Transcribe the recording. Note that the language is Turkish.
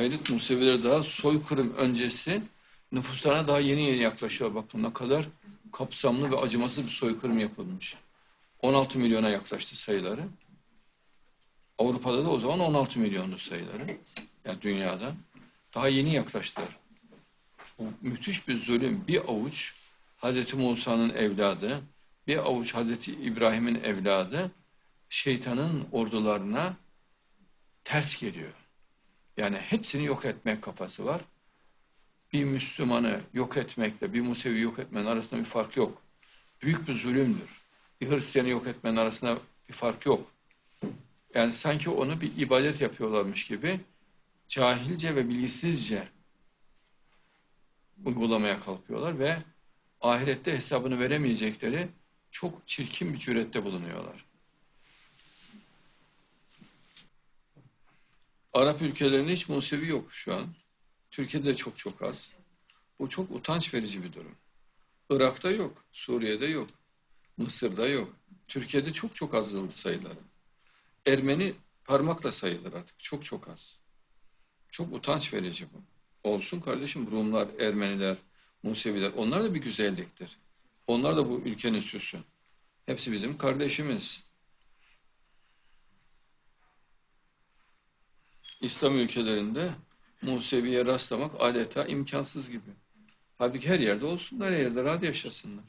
Hayret Museviler daha soykırım öncesi nüfuslarına daha yeni yeni yaklaşıyor. Bakın ne kadar kapsamlı ve acımasız bir soykırım yapılmış. 16 milyona yaklaştı sayıları. Avrupa'da da o zaman 16 milyondu sayıları. Yani dünyada. Daha yeni yaklaştılar. Bu müthiş bir zulüm. Bir avuç Hazreti Musa'nın evladı, bir avuç Hazreti İbrahim'in evladı şeytanın ordularına ters geliyor. Yani hepsini yok etmek kafası var. Bir Müslümanı yok etmekle bir Musevi yok etmenin arasında bir fark yok. Büyük bir zulümdür. Bir Hristiyanı yok etmenin arasında bir fark yok. Yani sanki onu bir ibadet yapıyorlarmış gibi cahilce ve bilgisizce uygulamaya kalkıyorlar ve ahirette hesabını veremeyecekleri çok çirkin bir cürette bulunuyorlar. Arap ülkelerinde hiç Musevi yok şu an. Türkiye'de de çok çok az. Bu çok utanç verici bir durum. Irak'ta yok, Suriye'de yok, Mısır'da yok. Türkiye'de çok çok azaldı sayıları. Ermeni parmakla sayılır artık. Çok çok az. Çok utanç verici bu. Olsun kardeşim Rumlar, Ermeniler, Museviler onlar da bir güzelliktir. Onlar da bu ülkenin süsü. Hepsi bizim kardeşimiz. İslam ülkelerinde Musevi'ye rastlamak adeta imkansız gibi. Halbuki her yerde olsunlar, her yerde rahat yaşasınlar.